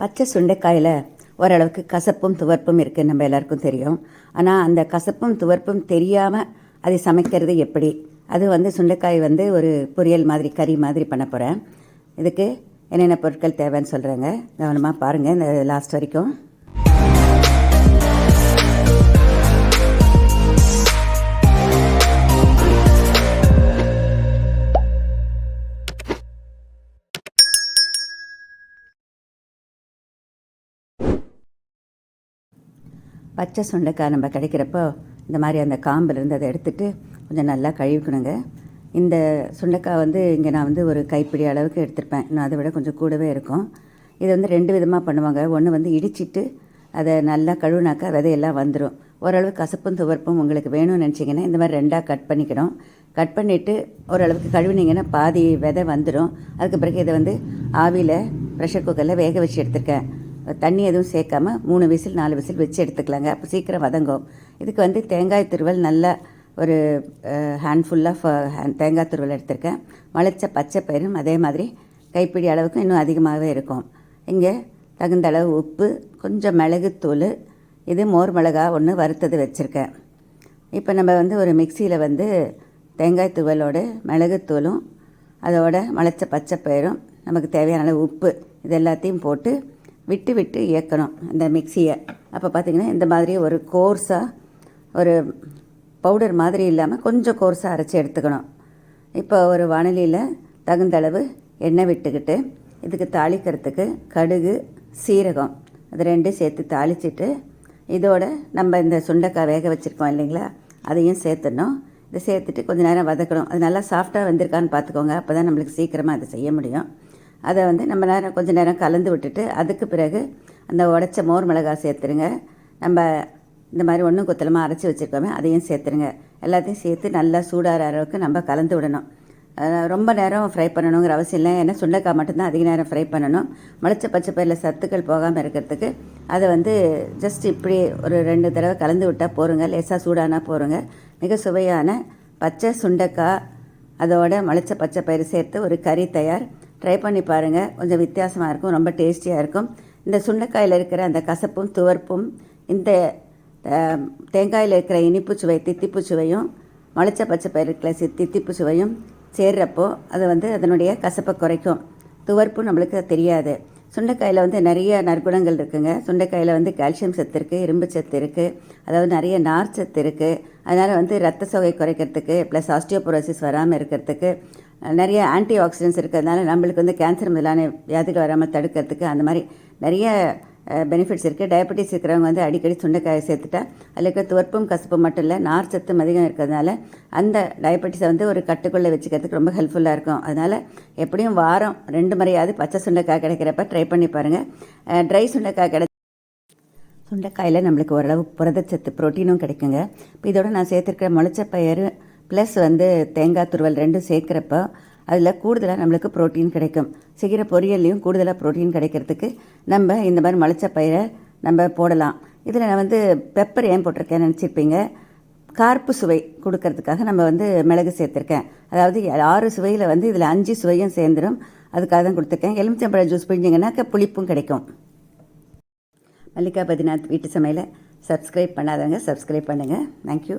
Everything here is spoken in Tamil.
பச்சை சுண்டைக்காயில் ஓரளவுக்கு கசப்பும் துவர்ப்பும் இருக்குது நம்ம எல்லாருக்கும் தெரியும். ஆனால் அந்த கசப்பும் துவர்ப்பும் தெரியாமல் அதை சமைக்கிறது எப்படி? அது வந்து சுண்டைக்காய் வந்து ஒரு பொரியல் மாதிரி கறி மாதிரி பண்ண போகிறேன் இதுக்கு என்னென்ன பொருட்கள் தேவைன்னு சொல்கிறேங்க கவனமாக பாருங்கள் இந்த லாஸ்ட் வரைக்கும். பச்சை சுண்டைக்காய் நம்ம கிடைக்கிறப்போ இந்த மாதிரி அந்த காம்பிலிருந்து அதை எடுத்துட்டு கொஞ்சம் நல்லா கழுவிக்கணுங்க. இந்த சுண்டைக்காய் வந்து இங்கே நான் வந்து ஒரு கைப்பிடி அளவுக்கு எடுத்திருப்பேன். இன்னும் அதை விட கொஞ்சம் கூடவே இருக்கும். இது வந்து ரெண்டு விதமாக பண்ணுவாங்க. ஒன்று வந்து இடிச்சிட்டு அதை நல்லா கழுவுனாக்கா விதையெல்லாம் வந்துடும் ஓரளவு கசப்பும் துவர்ப்பும் உங்களுக்கு வேணும்னு நினச்சிங்கன்னா இந்த மாதிரி ரெண்டாக கட் பண்ணிக்கணும். கட் பண்ணிவிட்டு ஓரளவுக்கு கழுவினீங்கன்னா பாதி விதை வந்துடும் அதுக்கு பிறகு இதை வந்து ஆவியில் ப்ரெஷர் குக்கரில் வேக வச்சு எடுத்திருக்கேன். தண்ணி எதுவும் சேர்க்காம மூணு விசில் நாலு விசில் வச்சு எடுத்துக்கலாங்க. அப்போ சீக்கிரம் வதங்கும். இதுக்கு வந்து தேங்காய் துருவல் நல்ல ஒரு ஹேண்ட்ஃபுல்லாக தேங்காய் துருவல் எடுத்திருக்கேன். முளைச்ச பச்சை பயிரும் அதே மாதிரி கைப்பிடி அளவுக்கு இன்னும் அதிகமாகவே இருக்கும். இங்கே தகுந்த அளவு உப்பு கொஞ்சம் மிளகுத்தூள் இது மோர் மிளகா ஒன்று வறுத்தது வச்சுருக்கேன். இப்போ நம்ம வந்து ஒரு மிக்சியில் வந்து தேங்காய் துவலோட மிளகுத்தூளும் அதோட முளைச்ச பச்சை பயிரும் நமக்கு தேவையான அளவு உப்பு இது எல்லாத்தையும் போட்டு விட்டு விட்டு இயக்கணும் அந்த மிக்சியை. அப்போ பார்த்திங்கன்னா இந்த மாதிரி ஒரு கோர்ஸாக ஒரு பவுடர் மாதிரி இல்லாமல் கொஞ்சம் கோர்ஸாக அரைச்சி எடுத்துக்கணும். இப்போ ஒரு வானலியில் தகுந்தளவு எண்ணெய் விட்டுக்கிட்டு இதுக்கு தாளிக்கிறதுக்கு கடுகு சீரகம் அது ரெண்டும் சேர்த்து தாளிச்சிட்டு இதோட நம்ம இந்த சுண்டைக்காய் வேக வச்சுருக்கோம் இல்லைங்களா அதையும் சேர்த்துடணும். இதை சேர்த்துட்டு கொஞ்சம் நேரம் வதக்கணும். அது நல்லா சாஃப்டாக வந்திருக்கான்னு பார்த்துக்கோங்க. அப்போ தான் நம்மளுக்கு சீக்கிரமாக அதை செய்ய முடியும். அதை வந்து நம்ம நேரம் கொஞ்சம் நேரம் கலந்து விட்டுட்டு அதுக்கு பிறகு அந்த உடச்ச மோர் மிளகாய் சேர்த்துருங்க. நம்ம இந்த மாதிரி ஒன்றும் குத்தலமாக அரைச்சி வச்சுருக்கோமே அதையும் சேர்த்துருங்க. எல்லாத்தையும் சேர்த்து நல்லா சூடாகிற அளவுக்கு நம்ம கலந்து விடணும். ரொம்ப நேரம் ஃப்ரை பண்ணணுங்கிற அவசியம் இல்லை. ஏன்னா சுண்டைக்காய் மட்டும்தான் அதிக நேரம் ஃப்ரை பண்ணணும். முளைச்ச பச்சை பயிரில் சத்துக்கள் போகாமல் இருக்கிறதுக்கு அதை வந்து ஜஸ்ட் இப்படி ஒரு ரெண்டு தடவை கலந்து விட்டால் போருங்க. லேசாக சூடானா போருங்க. மிக சுவையான பச்சை சுண்டைக்காய் அதோட முளைச்ச பச்சை பயிறு சேர்த்து ஒரு கறி தயார். ட்ரை பண்ணி பாருங்கள் கொஞ்சம் வித்தியாசமாக இருக்கும். ரொம்ப டேஸ்டியாக இருக்கும். இந்த சுண்டைக்காயில் இருக்கிற அந்த கசப்பும் துவர்ப்பும் இந்த தேங்காயில் இருக்கிற இனிப்பு சுவை தித்திப்பு சுவையும் முளைச்ச பச்சை பயிர் இருக்கிற தித்திப்பு சுவையும் சேர்றப்போ அது வந்து அதனுடைய கசப்பை குறைக்கும். துவர்ப்பு நம்மளுக்கு தெரியாது. சுண்டைக்காயில் வந்து நிறைய நற்குணங்கள் இருக்குங்க. சுண்டைக்காயில் வந்து கால்சியம் சத்து இருக்குது இரும்பு சத்து இருக்குது அதாவது நிறைய நார் சத்து இருக்குது அதனால் வந்து ரத்த சோகை குறைக்கிறதுக்கு ப்ளஸ் ஆஸ்டியோபோரோசிஸ் வராமல் இருக்கிறதுக்கு நிறைய ஆன்டி ஆக்சிடென்ட்ஸ் இருக்கிறதுனால நம்மளுக்கு வந்து கேன்சர் முதலான வியாதிகள் வராமல் தடுக்கிறதுக்கு அந்த மாதிரி நிறைய பெனிஃபிட்ஸ் இருக்குது டயபெட்டிஸ் இருக்கிறவங்க வந்து அடிக்கடி சுண்டைக்காயை சேர்த்துட்டா அதில் இருக்க துவர்ப்பும் கசப்பும் மட்டும் இல்லை நார் சத்தும் அதிகம் இருக்கிறதுனால அந்த டயபெட்டிஸை வந்து ஒரு கட்டுக்குள்ளே வச்சுக்கிறதுக்கு ரொம்ப ஹெல்ப்ஃபுல்லாக இருக்கும். அதனால் எப்படியும் வாரம் ரெண்டு முறையாவது பச்சை சுண்டைக்காய் கிடைக்கிறப்ப ட்ரை பண்ணி பாருங்கள் ட்ரை சுண்டைக்காய் கிடை சுண்டைக்காயில் நம்மளுக்கு ஓரளவு புரதச்சத்து ப்ரோட்டீனும் கிடைக்குங்க. இப்போ இதோட நான் சேர்த்துருக்கிற முளைச்ச பயிர் ப்ளஸ் வந்து தேங்காய் துருவல் ரெண்டும் சேர்க்குறப்போ அதில் கூடுதலாக நம்மளுக்கு ப்ரோட்டீன் கிடைக்கும். செய்கிற பொரியல்லையும் கூடுதலாக ப்ரோட்டீன் கிடைக்கிறதுக்கு நம்ம இந்த மாதிரி மலைச்ச பயிரை நம்ம போடலாம். இதில் நான் வந்து பெப்பர் ஏன் போட்டிருக்கேன் நினச்சிருப்பீங்க? கார்ப்பு சுவை கொடுக்கறதுக்காக நம்ம வந்து மிளகு சேர்த்துருக்கேன். அதாவது ஆறு சுவையில் வந்து இதில் அஞ்சு சுவையும் சேர்ந்துடும் அதுக்காக தான் கொடுத்துருக்கேன். எலுமிச்சம்பழம் ஜூஸ் பிழிஞ்சிங்கன்னாக்க புளிப்பும் கிடைக்கும். மல்லிகா பதிநாத் வீட்டு சமையலை சப்ஸ்கிரைப் பண்ணாதவங்க சப்ஸ்கிரைப் பண்ணுங்கள் தேங்க்யூ